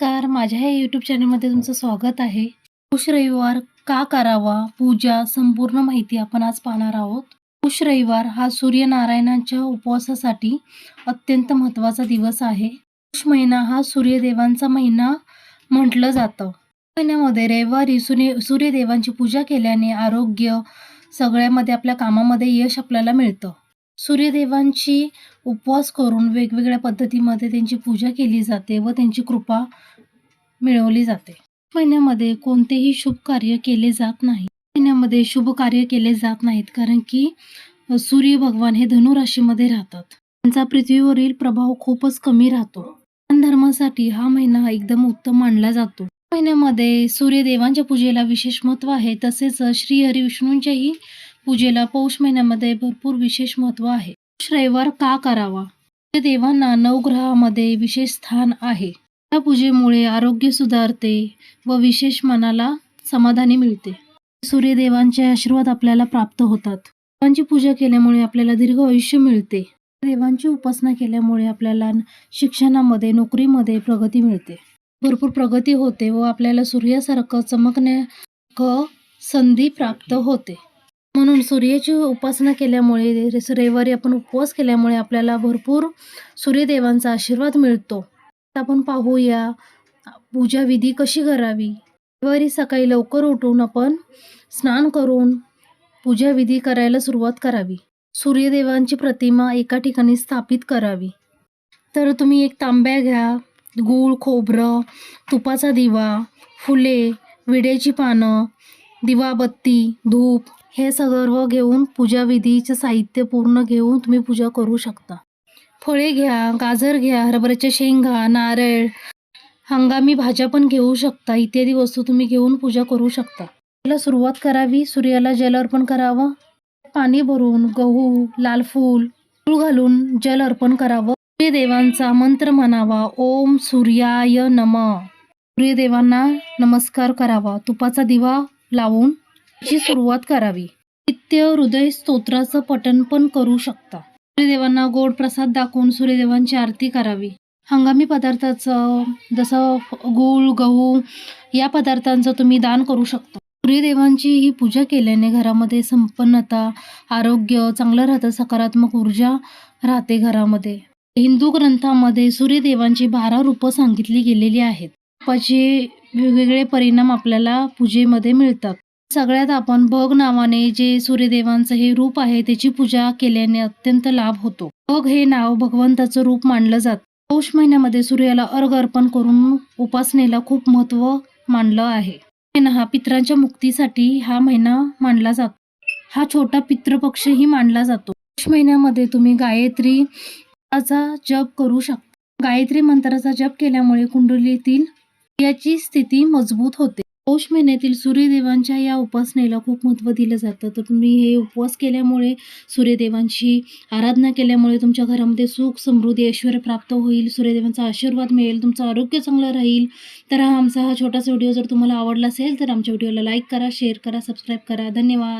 नमस्कार. माझ्या या यूट्यूब चॅनलमध्ये तुमचं स्वागत आहे. पुष रविवार का करावा? पूजा संपूर्ण माहिती आपण आज पाहणार आहोत. पुष रविवार हा सूर्यनारायणांच्या उपवासासाठी अत्यंत महत्त्वाचा दिवस आहे. पुष महिना हा सूर्यदेवांचा महिना म्हटलं जातं. महिन्यामध्ये रविवारी सूर्य सूर्यदेवांची पूजा केल्याने आरोग्य सगळ्यामध्ये आपल्या कामामध्ये यश आपल्याला मिळतं. सूर्यदेवांची उपवास करून वेगवेगळ्या पद्धतीमध्ये त्यांची पूजा केली जाते व त्यांची कृपा मिळवली जाते. महिन्यामध्ये कोणतेही शुभ कार्य केले जात नाही. महिन्यामध्ये शुभ कार्य केले जात नाहीत कारण की सूर्य भगवान हे धनुराशीमध्ये राहतात. त्यांचा पृथ्वीवरील प्रभाव खूपच कमी राहतो. धर्मासाठी हा महिना एकदम उत्तम मानला जातो. महिन्यामध्ये सूर्यदेवांच्या पूजेला विशेष महत्त्व आहे. तसेच श्री हरी विष्णूंच्याही पूजेला पौष महिन्यामध्ये भरपूर विशेष महत्त्व आहे. पौष रविवार का करावा? देवांना नवग्रहामध्ये विशेष स्थान आहे. या पूजेमुळे आरोग्य सुधारते व विशेष मनाला समाधानी मिळते. सूर्यदेवांचे आशीर्वाद आपल्याला प्राप्त होतात. देवांची पूजा केल्यामुळे आपल्याला दीर्घ आयुष्य मिळते. देवांची उपासना केल्यामुळे आपल्याला शिक्षणामध्ये नोकरीमध्ये प्रगती मिळते. भरपूर प्रगती होते व आपल्याला सूर्यासारखं चमकण्याक संधी प्राप्त होते. म्हणून सूर्याची उपासना केल्यामुळे रविवारी आपण उपवास केल्यामुळे आपल्याला भरपूर सूर्यदेवांचा आशीर्वाद मिळतो. आता आपण पाहूया पूजा विधी कशी करावी? रविवारी सकाळी लवकर उठून आपण स्नान करून पूजा विधी करायला सुरुवात करावी. सूर्यदेवांची प्रतिमा एका ठिकाणी स्थापित करावी. तर तुम्ही एक तांब्या घ्या गूळ खोबरं तुपाचा दिवा फुले विड्याची पानं दिवाबत्ती धूप हे सर्व घेऊन पूजाविधीचे साहित्य पूर्ण घेऊन तुम्ही पूजा करू शकता. फळे घ्या गाजर घ्या हरभऱ्याच्या शेंगा नारळ हंगामी भाज्या पण घेऊ शकता. इत्यादी वस्तू तुम्ही घेऊन पूजा करू शकता. पहिला सुरुवात करावी सूर्याला जल अर्पण करावं पाणी भरून गहू लाल फूल फूल घालून जल अर्पण करावं. सूर्यदेवांचा मंत्र म्हणावा ओम सूर्याय नम. सूर्यदेवांना नमस्कार करावा तुपाचा दिवा लावून ची सुरुवात करावी. नित्य हृदय स्तोत्राचं पठण पण करू शकता. सूर्यदेवांना गोड प्रसाद दाखवून सूर्यदेवांची आरती करावी. हंगामी पदार्थाचं जसं गूळ गहू या पदार्थांचं तुम्ही दान करू शकता. सूर्यदेवांची ही पूजा केल्याने घरामध्ये संपन्नता आरोग्य चांगलं राहतं सकारात्मक ऊर्जा राहते घरामध्ये. हिंदू ग्रंथामध्ये सूर्यदेवांची बारा रूपं सांगितली गेलेली आहेत. रूपाचे वेगवेगळे परिणाम आपल्याला पूजेमध्ये मिळतात. सगळ्यात आपण भग नावाने जे सूर्यदेवांचं हे रूप आहे त्याची पूजा केल्याने अत्यंत लाभ होतो. भग हे नाव भगवंताचं रूप मानलं जातं. पौष महिन्यामध्ये सूर्याला अर्घ अर्पण करून उपासनेला खूप महत्त्व मानलं आहे. महिना हा पित्रांच्या मुक्तीसाठी हा महिना मानला जातो. हा छोटा पितृपक्षही मानला जातो. पौष महिन्यामध्ये तुम्ही गायत्री चा जप करू शकता. गायत्री मंत्राचा जप केल्यामुळे कुंडलीतील याची स्थिती मजबूत होते. पौष महिन्यातील सूर्यदेवांच्या या उपासनेला खूप महत्त्व दिलं जातं. तर तुम्ही हे उपवास केल्यामुळे सूर्यदेवांची आराधना केल्यामुळे तुमच्या घरामध्ये सुख समृद्धी ऐश्वर प्राप्त होईल. सूर्यदेवांचा आशीर्वाद मिळेल तुमचं आरोग्य चांगलं राहील. तर हा आमचा हा छोटासा व्हिडिओ जर तुम्हाला आवडला असेल तर आमच्या व्हिडिओला लाईक करा शेअर करा सबस्क्राईब करा. धन्यवाद.